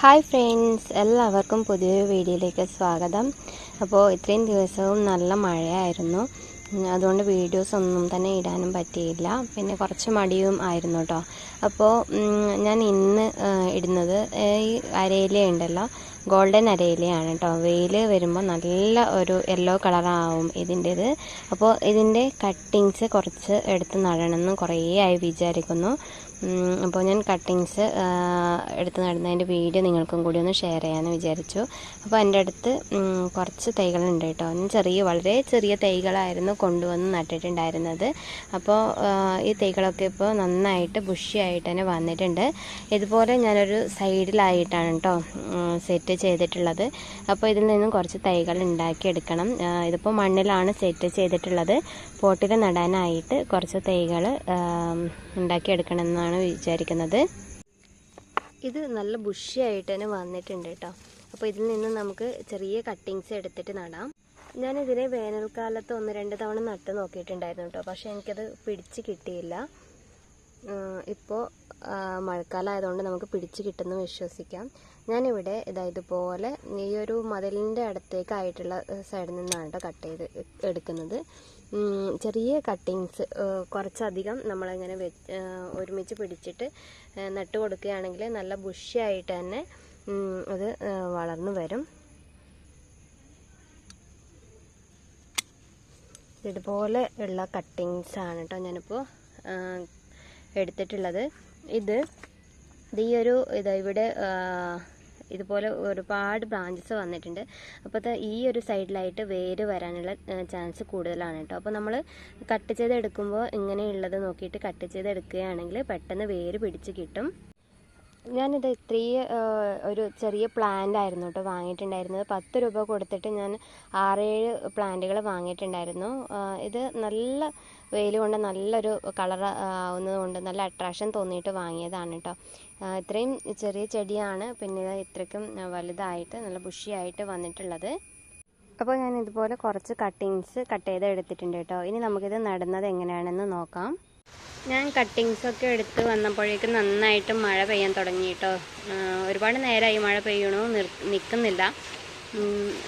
Hi friends എല്ലാവർക്കും പുതിയൊരു വീഡിയോയിലേക്ക് സ്വാഗതം. അപ്പോൾ ഇത്രയും ദിവസവും നല്ല മഴയായിരുന്നു. അതുകൊണ്ട് വീഡിയോസ് ഒന്നും തന്നെ ഇടാനും പറ്റിയില്ല. പിന്നെ കുറച്ച് മടിയും ആയിരുന്നു കേട്ടോ അപ്പോൾ ഞാൻ ഇന്ന് ഇടുന്നത് ഈ അരയില ഉണ്ടല്ലോ. ഗോൾഡൻ അരയിലയാണ് കേട്ടോ വെയിൽ വരുമ്പോൾ നല്ല ഒരു യെല്ലോ കളറാവും ഇതിന്റേത്. അപ്പോൾ ഇതിന്റെ കട്ടിങ്സ് കുറച്ച് എടുത്ത് നടണമെന്ന് കുറേ ആയി വിചാരിക്കുന്നു. അപ്പോൾ ഞാൻ കട്ടിങ്സ് എടുത്ത് നടുന്നതിന്റെ വീഡിയോ നിങ്ങൾക്കും കൂടി ഒന്ന് ഷെയർ ചെയ്യാമെന്ന് വിചാരിച്ചു. അപ്പോൾ എന്റെ അടുത്ത് കുറച്ച് തൈകളുണ്ട് കേട്ടോ. ഞാൻ ചെറിയ വളരെ ചെറിയ തൈകളായിരുന്നു കൊണ്ടുവന്ന് നട്ടിട്ടുണ്ടായിരുന്നത്. അപ്പോൾ ഈ തൈകളൊക്കെ ഇപ്പോൾ നന്നായിട്ട് ബുഷിയായിട്ട് തന്നെ വന്നിട്ടുണ്ട്. ഇതുപോലെ ഞാനൊരു സൈഡിലായിട്ടാണ് കേട്ടോ സെറ്റ് ചെയ്തിട്ടുള്ളത്. അപ്പോൾ ഇതിൽ നിന്നും കുറച്ച് തൈകൾ ഉണ്ടാക്കിയെടുക്കണം ഇതിപ്പോൾ മണ്ണിലാണ് സെറ്റ് ചെയ്തിട്ടുള്ളത്. പോട്ടിൽ നടാനായിട്ട് കുറച്ച് തൈകൾ ഉണ്ടാക്കിയെടുക്കണം എന്നാണ് വിചാരിക്കുന്നത്. ഇത് നല്ല ബുഷിയായിട്ട് തന്നെ വന്നിട്ടുണ്ട് കേട്ടോ അപ്പോൾ ഇതിൽ നിന്ന് നമുക്ക് ചെറിയ കട്ടിങ്സ് എടുത്തിട്ട് നടാം. ഞാനിതിനെ വേനൽക്കാലത്ത് ഒന്ന് രണ്ട് തവണ നട്ട് നോക്കിയിട്ടുണ്ടായിരുന്നു കേട്ടോ പക്ഷേ എനിക്കത് പിടിച്ച് കിട്ടിയില്ല. ഇപ്പോൾ മഴക്കാലം ആയതുകൊണ്ട് നമുക്ക് പിടിച്ച് കിട്ടുമെന്ന് വിശ്വസിക്കാം. ഞാനിവിടെ ഇതാ ഇതുപോലെ ഈ ഒരു മതിലിന്റെ അടുത്തേക്കായിട്ടുള്ള സൈഡിൽ നിന്നാണ് കേട്ടോ കട്ട് ചെയ്ത് എടുക്കുന്നത്. ചെറിയ കട്ടിങ്സ് കുറച്ചധികം നമ്മളിങ്ങനെ വെച്ച് ഒരുമിച്ച് പിടിച്ചിട്ട് നട്ട് കൊടുക്കുകയാണെങ്കിൽ നല്ല ബുഷിയായിട്ട് തന്നെ അത് വളർന്നു വരും. ഇതുപോലെ ഉള്ള കട്ടിങ്സാണ് കേട്ടോ ഞാനിപ്പോൾ എടുത്തിട്ടുള്ളത്. ഇത് ഇത് ഈ ഒരു ഇത് ഇവിടെ ഇതുപോലെ ഒരുപാട് ബ്രാഞ്ചസ് വന്നിട്ടുണ്ട്. അപ്പോൾ ഈ ഒരു സൈഡിലായിട്ട് വേര് വരാനുള്ള ചാൻസ് കൂടുതലാണ് കേട്ടോ അപ്പോൾ നമ്മൾ കട്ട് ചെയ്തെടുക്കുമ്പോൾ ഇങ്ങനെയുള്ളത് നോക്കിയിട്ട് കട്ട് ചെയ്തെടുക്കുകയാണെങ്കിൽ പെട്ടെന്ന് വേര് പിടിച്ച് കിട്ടും. ഞാനിത് ഇത്രയും ഒരു ചെറിയ പ്ലാന്റ് ആയിരുന്നു കേട്ടോ വാങ്ങിയിട്ടുണ്ടായിരുന്നത്. പത്ത് രൂപ കൊടുത്തിട്ട് ഞാൻ ആറേഴ് പ്ലാന്റുകൾ വാങ്ങിയിട്ടുണ്ടായിരുന്നു. ഇത് നല്ല വെയിൽ കൊണ്ട് നല്ലൊരു കളർ ആവുന്നത് കൊണ്ട് നല്ല അട്രാക്ഷൻ തോന്നിയിട്ട് വാങ്ങിയതാണ് കേട്ടോ. ഇത്രയും ചെറിയ ചെടിയാണ്. പിന്നെ ഇത് ഇത്രയ്ക്കും വലുതായിട്ട് നല്ല ബുഷിയായിട്ട് വന്നിട്ടുള്ളത്. അപ്പോൾ ഞാൻ ഇതുപോലെ കുറച്ച് കട്ടിങ്സ് കട്ട് ചെയ്ത് എടുത്തിട്ടുണ്ട് കേട്ടോ. ഇനി നമുക്കിത് നടുന്നത് എങ്ങനെയാണെന്ന് നോക്കാം. ഞാൻ കട്ടിങ്സ് ഒക്കെ എടുത്ത് വന്നപ്പോഴേക്കും നന്നായിട്ട് മഴ പെയ്യാൻ തുടങ്ങി കേട്ടോ ഒരുപാട് നേരമായി മഴ പെയ്യണു നിൽക്കുന്നില്ല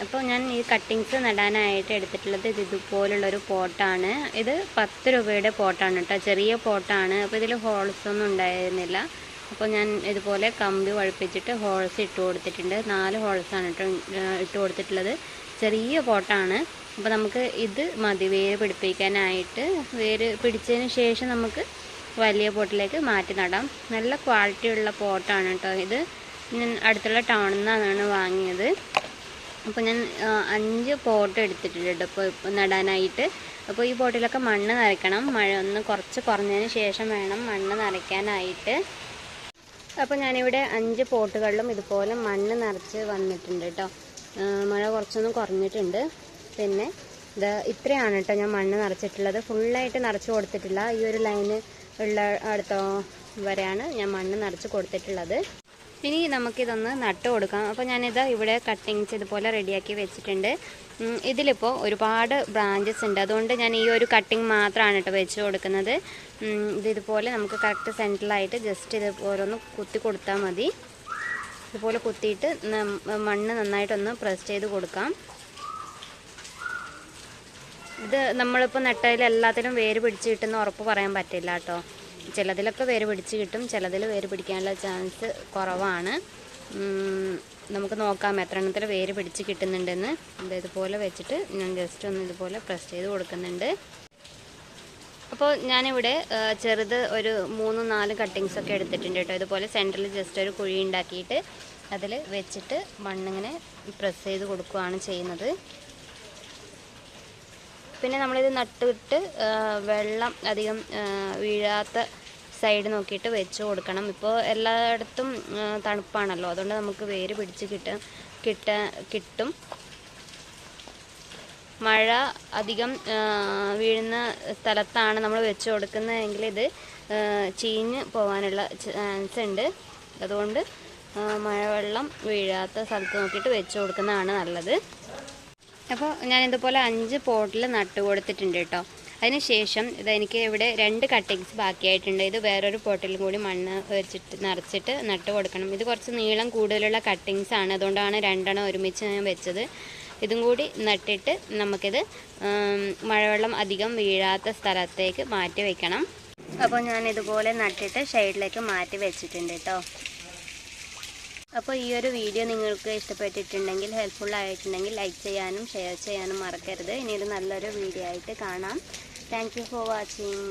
അപ്പോൾ ഞാൻ ഈ കട്ടിങ്സ് നടാനായിട്ട് എടുത്തിട്ടുള്ളത് ഇത് ഇതുപോലുള്ളൊരു പോട്ടാണ്. ഇത് പത്ത് രൂപയുടെ പോട്ടാണ് കേട്ടോ ചെറിയ പോട്ടാണ്. അപ്പോൾ ഇതിൽ ഹോൾസ് ഒന്നും ഉണ്ടായിരുന്നില്ല. അപ്പോൾ ഞാൻ ഇതുപോലെ കമ്പി വഴിപ്പിച്ചിട്ട് ഹോൾസ് ഇട്ട് കൊടുത്തിട്ടുണ്ട്. നാല് ഹോൾസാണ് കേട്ടോ ഇട്ട് കൊടുത്തിട്ടുള്ളത്. ചെറിയ പോട്ടാണ്. അപ്പോൾ നമുക്ക് ഇത് മതി വേര് പിടിപ്പിക്കാനായിട്ട്. വേര് പിടിച്ചതിന് ശേഷം നമുക്ക് വലിയ പോട്ടിലേക്ക് മാറ്റി നടാം. നല്ല ക്വാളിറ്റിയുള്ള പോട്ടാണ് കേട്ടോ ഇത്. ഞാൻ അടുത്തുള്ള ടൗണിൽ നിന്നാണ് വാങ്ങിയത്. അപ്പോൾ ഞാൻ അഞ്ച് പോട്ട് എടുത്തിട്ടുണ്ട് ഇപ്പോൾ നടാനായിട്ട്. അപ്പോൾ ഈ പോട്ടിലൊക്കെ മണ്ണ് നിറയ്ക്കണം മഴ ഒന്ന് കുറച്ച് കുറഞ്ഞതിന് ശേഷം വേണം മണ്ണ് നിറയ്ക്കാനായിട്ട് അപ്പോൾ ഞാനിവിടെ അഞ്ച് പോട്ടുകളിലും ഇതുപോലെ മണ്ണ് നിറച്ച് വന്നിട്ടുണ്ട് കേട്ടോ. മഴ കുറച്ചൊന്നും കുറഞ്ഞിട്ടുണ്ട്. പിന്നെ ഇത് ഇത്രയാണ് കേട്ടോ ഞാൻ മണ്ണ് നിറച്ചിട്ടുള്ളത്. ഫുള്ളായിട്ട് നിറച്ച് കൊടുത്തിട്ടില്ല. ഈ ഒരു ലൈന് ഉള്ള അടുത്തോ വരെയാണ് ഞാൻ മണ്ണ് നിറച്ച് കൊടുത്തിട്ടുള്ളത്. ഇനി നമുക്കിതൊന്ന് നട്ട് കൊടുക്കാം. അപ്പോൾ ഞാനിത് ഇവിടെ കട്ടിങ്സ് ഇതുപോലെ റെഡിയാക്കി വെച്ചിട്ടുണ്ട്. ഇതിലിപ്പോൾ ഒരുപാട് ബ്രാഞ്ചസ് ഉണ്ട്. അതുകൊണ്ട് ഞാൻ ഈ ഒരു കട്ടിങ് മാത്രമാണ് കേട്ടോ വെച്ച് കൊടുക്കുന്നത്. ഇതിതുപോലെ നമുക്ക് കറക്റ്റ് സെന്ററിലായിട്ട് ജസ്റ്റ് ഇതുപോലെ ഒന്ന് കുത്തി കൊടുത്താൽ മതി. ഇതുപോലെ കുത്തിയിട്ട് മണ്ണ് നന്നായിട്ടൊന്ന് പ്രസ് ചെയ്ത് കൊടുക്കാം. ഇത് നമ്മളിപ്പോൾ നട്ടതിൽ എല്ലാത്തിലും വേര് പിടിച്ച് കിട്ടുന്ന ഉറപ്പ് പറയാൻ പറ്റില്ല കേട്ടോ. ചിലതിലൊക്കെ വേര് പിടിച്ച് കിട്ടും ചിലതിൽ വേര് പിടിക്കാനുള്ള ചാൻസ് കുറവാണ്. നമുക്ക് നോക്കാം എത്ര എണ്ണത്തിൽ വേര് പിടിച്ച് കിട്ടുന്നുണ്ടെന്ന്. ഇത് ഇതുപോലെ വെച്ചിട്ട് ഞാൻ ജസ്റ്റ് ഒന്ന് ഇതുപോലെ പ്രസ് ചെയ്ത് കൊടുക്കുന്നുണ്ട്. അപ്പോൾ ഞാനിവിടെ ചെറുത് ഒരു മൂന്ന് നാല് കട്ടിങ്സ് ഒക്കെ എടുത്തിട്ടുണ്ട് കേട്ടോ. ഇതുപോലെ സെന്ററിൽ ജസ്റ്റ് ഒരു കുഴി ഉണ്ടാക്കിയിട്ട് അതിൽ വെച്ചിട്ട് മണ്ണിങ്ങനെ പ്രസ് ചെയ്ത് കൊടുക്കുകയാണ് ചെയ്യുന്നത്. പിന്നെ നമ്മളിത് നട്ടിട്ട് വെള്ളം അധികം വീഴാത്ത സൈഡ് നോക്കിയിട്ട് വെച്ച് കൊടുക്കണം. ഇപ്പോൾ എല്ലായിടത്തും തണുപ്പാണല്ലോ. അതുകൊണ്ട് നമുക്ക് വേര് പിടിച്ച് കിട്ട കിട്ട കിട്ടും. മഴ അധികം വീഴുന്ന സ്ഥലത്താണ് നമ്മൾ വെച്ച് കൊടുക്കുന്നതെങ്കിൽ ഇത് ചീഞ്ഞ് പോകാനുള്ള ചാൻസ് ഉണ്ട്. അതുകൊണ്ട് മഴവെള്ളം വീഴാത്ത സ്ഥലത്ത് നോക്കിയിട്ട് വെച്ച് കൊടുക്കുന്നതാണ് നല്ലത്. അപ്പോൾ ഞാൻ ഇതുപോലെ അഞ്ച് പോട്ടിൽ നട്ട് കൊടുത്തിട്ടുണ്ട് കേട്ടോ. അതിനുശേഷം ഇത് എനിക്ക് ഇവിടെ രണ്ട് കട്ടിങ്സ് ബാക്കിയായിട്ടുണ്ട്. ഇത് വേറൊരു പോട്ടിലും കൂടി മണ്ണ് വെച്ചിട്ട് നിറച്ചിട്ട് നട്ട് കൊടുക്കണം. ഇത് കുറച്ച് നീളം കൂടുതലുള്ള കട്ടിങ്സ് ആണ്. അതുകൊണ്ടാണ് രണ്ടെണ്ണം ഒരുമിച്ച് ഞാൻ വെച്ചത്. ഇതും കൂടി നട്ടിട്ട് നമുക്കിത് മഴവെള്ളം അധികം വീഴാത്ത സ്ഥലത്തേക്ക് മാറ്റി വെക്കണം. അപ്പോൾ ഞാൻ ഇതുപോലെ നട്ടിട്ട് ഷെയ്ഡിലേക്ക് മാറ്റി വെച്ചിട്ടുണ്ട് കേട്ടോ. അപ്പോൾ ഈ ഒരു വീഡിയോ നിങ്ങൾക്ക് ഇഷ്ടപ്പെട്ടിട്ടുണ്ടെങ്കിൽ ഹെൽപ്ഫുൾ ആയിട്ടുണ്ടെങ്കിൽ ലൈക്ക് ചെയ്യാനും ഷെയർ ചെയ്യാനും മറക്കരുത്. ഇനി ഒരു നല്ലൊരു വീഡിയോ ആയിട്ട് കാണാം. Thank for watching